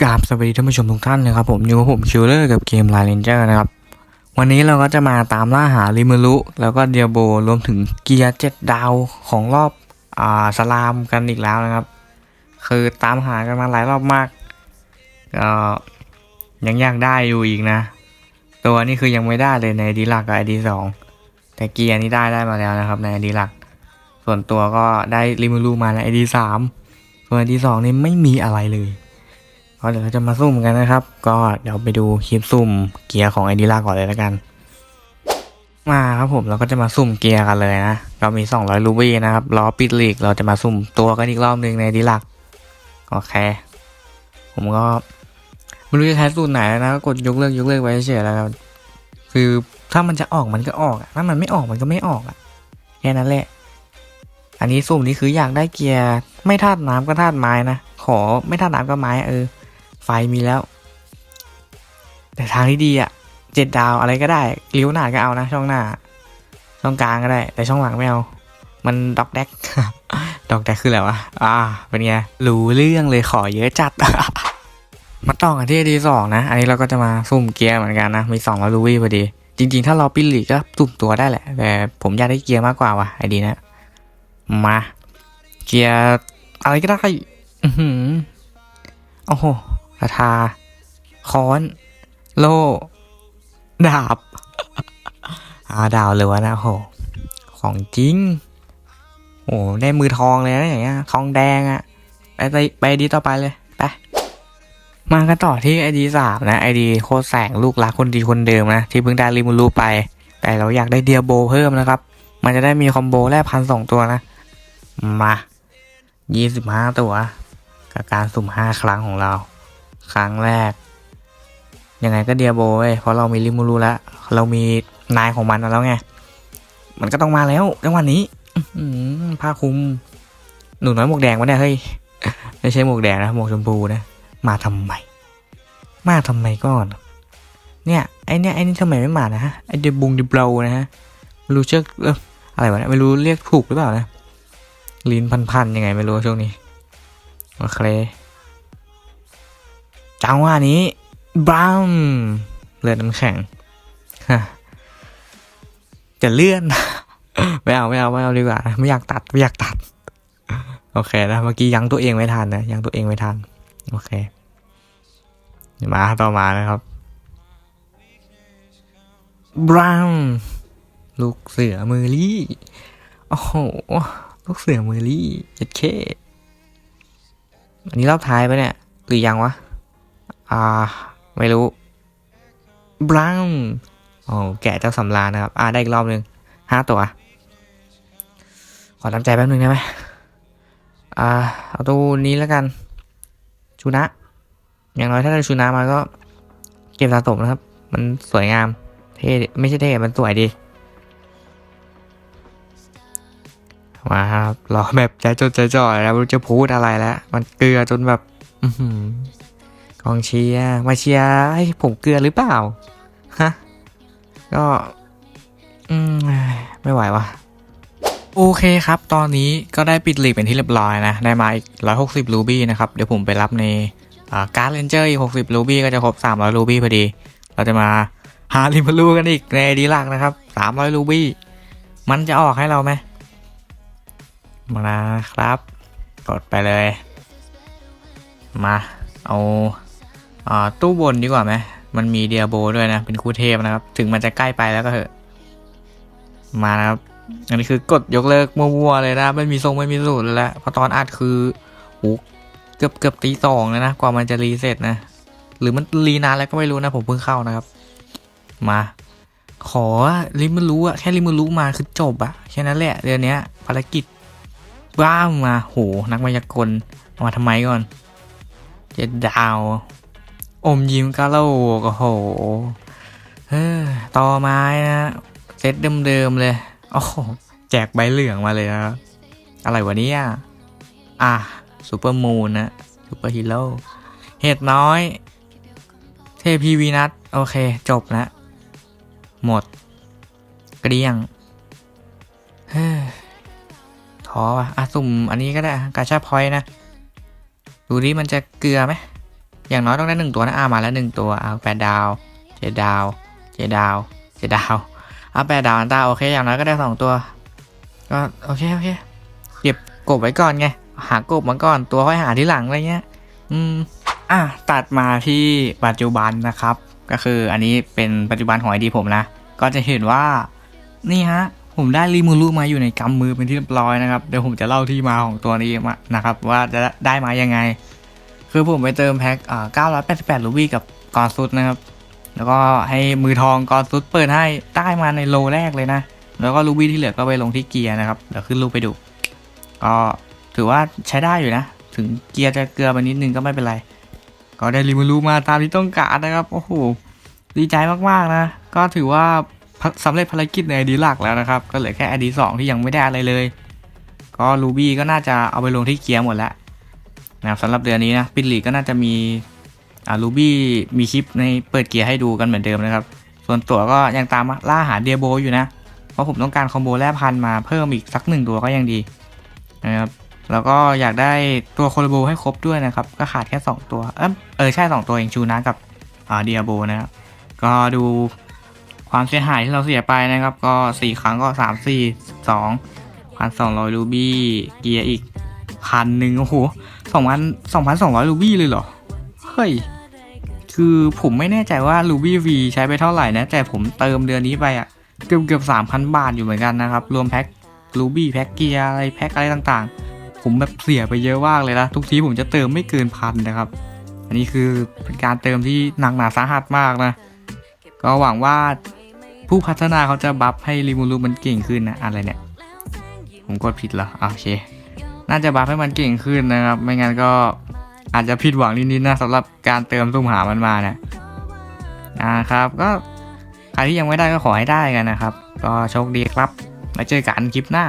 กราบสวัสดีท่านผู้ชมทุกท่านนะครับผมอยู่กับผมคิวเลอร์กับเกมไลเลนเจอร์นะครับ วันนี้เราก็จะมาตามล่าหาริมูรุแล้วก็เดียโบรวมถึงเกียร์เจ็ดดาวของรอบอ่าสลามกันอีกแล้วนะครับ คือตามหากันมาหลายรอบมากก็ยังอยากได้อยู่อีกนะ ตัวนี้คือยังไม่ได้เลยในดีหลักกับไอดีสองแต่เกียร์นี้ได้ได้มาแล้วนะครับในไอดีหลักส่วนตัวก็ได้ริมูรุมาในไอดีสามส่วนไอดีสองนี่ไม่มีอะไรเลย ก็เดี๋ยวเราจะมาซุ่มกันนะครับ ก็เดี๋ยวไปดูคลิปซุ่มเกียร์ของไอดีล่าก่อนเลยแล้วกัน มาครับผมเราก็จะมาซุ่มเกียร์กันเลยนะก็มี 200ลูบี้นะครับล้อปิดลีกเราจะมาซุ่มตัวกันอีกรอบหนึ่งในดีลักโอเค ผมก็ไม่รู้จะใช้สูตรไหนนะก็กดยกเลิกยกเลิกไว้เฉยแล้วคือถ้ามันจะออกมันก็ออกถ้ามันไม่ออกมันก็ไม่ออกอะแค่นั้นแหละ อันนี้สุ่มนี้คืออยากได้เกียร์ไม่ธาตุน้ำก็ธาตุไม้นะขอไม่ธาตุน้ำก็ไม้เออ ไฟมีแล้ว แต่ทางที่ดีอะเจ็ดดาวอะไรก็ได้เลี้ยวหน้าก็เอานะ ช่องหน้า ช่องกลางก็ได้ แต่ช่องหลังไม่เอา มันดอกแดกดอกแดกคืออะไรวะอ่า เป็นไงรู้เรื่องเลยขอเยอะจัดมาต่อกันที่ดีสองนะ อันนี้เราก็จะมาซุ่มเกียร์เหมือนกันนะ มีสองร้อยลูวี่พอดี จริง ๆ ถ้าเราปิ้นหลีกก็สุ่มตัวได้แหละ แต่ผมอยากได้เกียร์มากกว่าว่ะไอดีนะ มา เกียร์อะไรก็ได้อือหือโอ้โห คาถาค้อน โล่ ดาบอาดาวเลยวะนะโห ของจริง โอ้ได้มือทองเลยนะอย่างเงี้ย ทองแดงอะไปไปไปดีต่อไปเลยไปมากันต่อที่ไอดีสามนะไอดีโคตรแสงลูกรักคนดีคนเดิมนะ ที่เพิ่งได้ริมูรูไป แต่เราอยากได้เดียโบเพิ่มนะครับ มันจะได้มีคอมโบแลกพันสองตัวนะ มายี่สิบห้าตัวกับการสุ่มห้าครั้งของเรา ครั้งแรก ยังไงก็เดียโบเว้ยเพราะเรามีลิมูรูแล้ว เรามีนายของมันแล้วไง มันก็ต้องมาแล้วจังหวะนนี้ผ้าคลุม หนูน้อยหมวกแดงวะเนี่ยเฮ้ย ไม่ใช่หมวกแดงนะหมวกชมพูนะ มาทำไม มาทำไมก่อน เนี่ยไอเนี่ยไอนี่ทำไมไม่มานะฮะ ไอเดบุงเดบลนะฮะไม่รู้เชือกเอออะไรวะเนี่ยไม่รู้เรียกถูกหรือเปล่านะลิ้นพันๆยังไงไม่รู้ช่วงนี้โอเค จังหวะนี้บ้ามเลือดน้ำแข็งจะเลื่อนไม่เอาไม่เอาไม่เอาดีกว่า ไม่อยากตัดไม่อยากตัด โอเคนะเมื่อกี้ยังตัวเองไม่ทันนะยังตัวเองไม่ทัน โอเค มาต่อมานะครับบราวน์ลูกเสือมือลี่โอ้โหลูกเสือมือลี่เจ็ดเคอันนี้รอบท้ายปะเนี่ย หรือยังวะ อ่า ไม่รู้บราวน์โอ้แกะเจ้าสำราญนะครับ อ่าได้อีกรอบหนึ่งห้าตัว ขอทำใจแป๊บนึงได้ไหมอ่า เอาตัวนี้แล้วกัน ชูนะ อย่างน้อยถ้าได้ชูนะมาก็ เก็บสะสมนะครับ มันสวยงาม เท่ไม่ใช่เท่ มันสวยดี มาครับรอแบบใจจดใจจ่อยแล้วรู้จะพูดอะไรแล้ว มันเกลือจนแบบ อื กองเชียร์มาเชียร์ให้ผมเกลือหรือเปล่าฮะก็อืมไม่ไหววะโอเคครับ ตอนนี้ก็ได้ปิดลีกเป็นที่เรียบร้อยนะ ได้มาอีก 160 รูบี้นะครับ เดี๋ยวผมไปรับในการ์ดเลนเจอร์อีก 60 รูบี้ก็จะครบ 300 รูบี้พอดี เราจะมาหาลิมลูกันอีกในดีลักนะครับ 300 รูบี้มันจะออกให้เราไหมมาครับ กดไปเลย มา เอา อ่าตู้บนดีกว่าไหมมันมีเดียโบด้วยนะ เป็นคู่เทพนะครับ ถึงมันจะใกล้ไปแล้วก็เถอะ มานะครับ อันนี้คือกดยกเลิกมั่วๆเลยนะ ไม่มีทรงไม่มีสูตรเลยละเพราะตอนอัดคือโอ้เกือบเกือบตีสองเลยนะ กว่ามันจะรีเซ็ตนะ หรือมันรีนานแล้วก็ไม่รู้นะ ผมเพิ่งเข้านะครับ มา ขอริมมันรู้อะแค่ริมมันรู้มาคือจบอะแค่นั้นแหละเดือนนี้ภารกิจว้ามาโหนักมายากลมาทำไมก่อนเจ็ดดาว อมยิ้มกาโลกโอ้โหเฮ้อต่อไม้นะเซตเดิมๆเลยโอ้โหแจกใบเหลืองมาเลยนะอะไรวะเนี่ยอะซูเปอร์มูนนะซูเปอร์ฮีโร่เห็ดน้อย เทพีวีนัทโอเค จบแล้วหมด เกลี้ยงเฮ้ยท้อว่ะอะสุ่มอันนี้ก็ได้กาชาพอยนะ ดูดิมันจะเกลือไหม อย่างน้อยต้องได้หนึ่งตัวนะอามาแล้วหนึ่งตัวเอาแปดดาวเจ็ดดาวเจ็ดดาวเจ็ดดาวเอาแปดดาวอันตาโอเคอย่างน้อยก็ได้สองตัวก็โอเคโอเคเก็บกบไว้ก่อนไงหากบมาก่อนตัวค่อยหาที่หลังอะไรเงี้ย อืมอะตัดมาที่ปัจจุบันนะครับ ก็คืออันนี้เป็นปัจจุบันของไอดีผมนะ ก็จะเห็นว่านี่ฮะผมได้รีมูรุมาอยู่ในกำมือเป็นที่เรียบร้อยนะครับเดี๋ยวผมจะเล่าที่มาของตัวนี้มานะครับ ว่าจะได้มายังไง คือผมไปเติมแพ็คอ่า988รูบี้กับกอนซุดนะครับ แล้วก็ให้มือทองกอนซุดเปิดให้ได้มาในโลแรกเลยนะ แล้วก็รูบี้ที่เหลือก็ไปลงที่เกียร์นะครับ เดี๋ยวขึ้นรูปไปดู ก็ถือว่าใช้ได้อยู่นะ ถึงเกียร์จะเกลือไปนิดนึงก็ไม่เป็นไร ก็ได้รีมูรูมาตามที่ต้องการนะครับ โอ้โห ดีใจมากๆนะ ก็ถือว่าสำเร็จภารกิจในอดีหลักแล้วนะครับ ก็เหลือแค่อดีสองที่ยังไม่ได้อะไรเลย ก็รูบี้ก็น่าจะเอาไปลงที่เกียร์หมดแล้ว นะครับสำหรับเดือนนี้นะปิดลีกก็น่าจะมีอ่ารูบี้มีคลิปในเปิดเกียร์ให้ดูกันเหมือนเดิมนะครับ ส่วนตัวก็ยังตามล่าหาเดียโบอยู่นะ เพราะผมต้องการคอมโบแร่พันมาเพิ่มอีกสักหนึ่งตัวก็ยังดีนะครับแล้วก็อยากได้ตัวโคโลโบให้ครบด้วยนะครับ ก็ขาดแค่ 2 ตัวเออเออใช่ 2 ตัวเองชูนะกับอ่าเดียโบนะครับก็ดูความเสียหายที่เราเสียไปนะครับ ก็ 4 ครั้งก็ 3 4 2พันสองร้อยรูบี้เกียร์อีกพันหนึ่งโอ้โห สองพันสองพันสองร้อยรูบี้เลยเหรอ เฮ้ย คือผมไม่แน่ใจว่ารูบี้วีใช้ไปเท่าไหร่นะ แต่ผมเติมเดือนนี้ไปอะเกือบเกือบสามพันบาทอยู่เหมือนกันนะครับ รวมแพ็ครูบี้แพ็คเกียร์อะไรแพ็คอะไรต่างๆ ผมแบบเสียไปเยอะมากเลยนะ ทุกทีผมจะเติมไม่เกินพันนะครับ อันนี้คือเป็นการเติมที่หนักหนาสาหัสมากนะ ก็หวังว่าผู้พัฒนาเขาจะบัฟให้ริมูรูมันเก่งขึ้นนะ อะไรเนี่ย ผมกดผิดเหรออโอเค น่าจะบัฟให้มันเก่งขึ้นนะครับ ไม่งั้นก็อาจจะผิดหวังนิดๆนะสำหรับการเติมสุ่มหามันมาเนี่ยอ่าครับ ก็ใครที่ยังไม่ได้ก็ขอให้ได้กันนะครับ ก็โชคดีครับมาเจอกันคลิปหน้า